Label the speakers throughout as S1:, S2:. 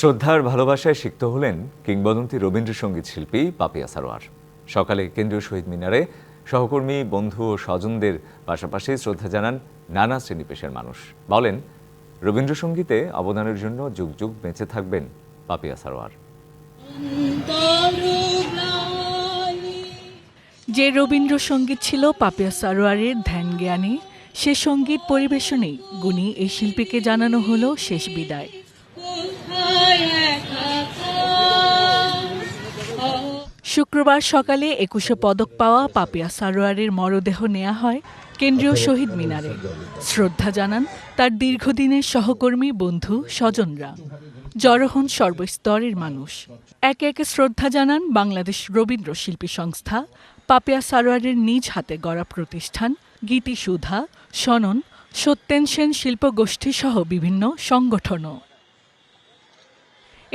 S1: শ্রদ্ধার ভালোবাসায় সিক্ত হলেন কিংবদন্তি রবীন্দ্রসঙ্গীত শিল্পী পাপিয়া সারোয়ার সকালে কেন্দ্রীয় শহীদ মিনারে সহকর্মী, বন্ধু ও স্বজনদের পাশাপাশি শ্রদ্ধা জানান নানা শ্রেণি পেশার মানুষ। বলেন, রবীন্দ্রসঙ্গীতে অবদানের জন্য যুগ যুগ বেঁচে থাকবেন পাপিয়া সারোয়ার
S2: যে রবীন্দ্রসঙ্গীত ছিল পাপিয়া সারোয়ারের ধ্যান জ্ঞানী, সে সংগীত পরিবেশনেই গুণী এই শিল্পীকে জানানো হলো শেষ বিদায়। শুক্রবার সকালে একুশে পদক পাওয়া পাপিয়া সারোয়ারের মরদেহ নেওয়া হয় কেন্দ্রীয় শহীদ মিনারে। শ্রদ্ধা জানান তার দীর্ঘদিনের সহকর্মী বন্ধু স্বজনরা। জড়ো হন সর্বস্তরের মানুষ। একে একে শ্রদ্ধা জানান বাংলাদেশ রবীন্দ্র শিল্পী সংস্থা পাপিয়া সারোয়ারের নিজ হাতে গড়া প্রতিষ্ঠান গীতি সুধা সনন সত্যেন সেন শিল্পগোষ্ঠী সহ বিভিন্ন সংগঠনও।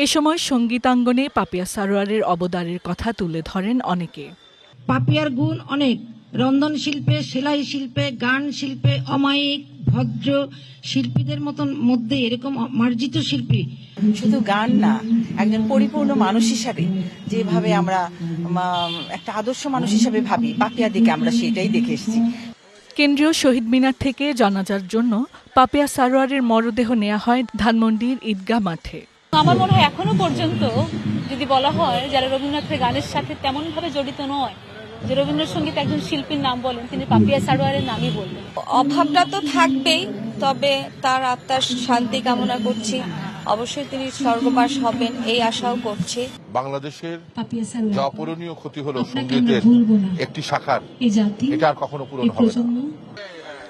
S2: এ সময় সঙ্গীতাঙ্গনে পাপিয়া সারোয়ারের অবদানের কথা তুলে ধরেন অনেকে।
S3: পাপিয়ার গুণ অনেক। রন্ধন শিল্পে সেলাই শিল্পে গান শিল্পে অমায়িক ভদ্র শিল্পীদের মতন মধ্যে এরকম মার্জিত শিল্পী।
S4: শুধু গান না একজন পরিপূর্ণ মানুষ হিসাবে যেভাবে আমরা একটা আদর্শ মানুষ হিসাবে ভাবি পাপিয়া দিকে আমরা সেটাই দেখে এসেছি।
S2: কেন্দ্রীয় শহীদ মিনার থেকে জানাজার জন্য পাপিয়া সারোয়ারের মরদেহ নেওয়া হয় ধানমন্ডির ঈদগাহ মাঠে।
S5: আমার মনে হয় এখনও পর্যন্ত যদি বলা হয় যারা রবীন্দ্রনাথের গানের সাথে তেমন ভাবে জড়িত নয় যে রবীন্দ্রসঙ্গীত একজন শিল্পীর নাম বলেন তিনি পাপিয়া সারোয়ারের নামই বলবেন।
S6: অভাবটা তো থাকবেই তবে তার আত্মার শান্তি কামনা করছি। অবশ্যই তিনি স্বর্গবাস হবেন এই আশাও করছি।
S7: বাংলাদেশের
S3: পাপিয়া
S7: যা অপূরণীয় ক্ষতি হলো সঙ্গীতের। একটি শাখার এটা আর কখনো পূরণ হবে না।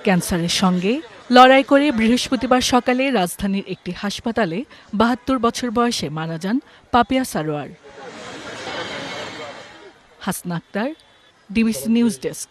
S2: ক্যান্সারের সঙ্গে লড়াই করে বৃহস্পতিবার সকালে রাজধানীর একটি হাসপাতালে বাহাত্তর বছর বয়সে মারা যান Papiya Sarwar. Hasna Akter DBC news desk.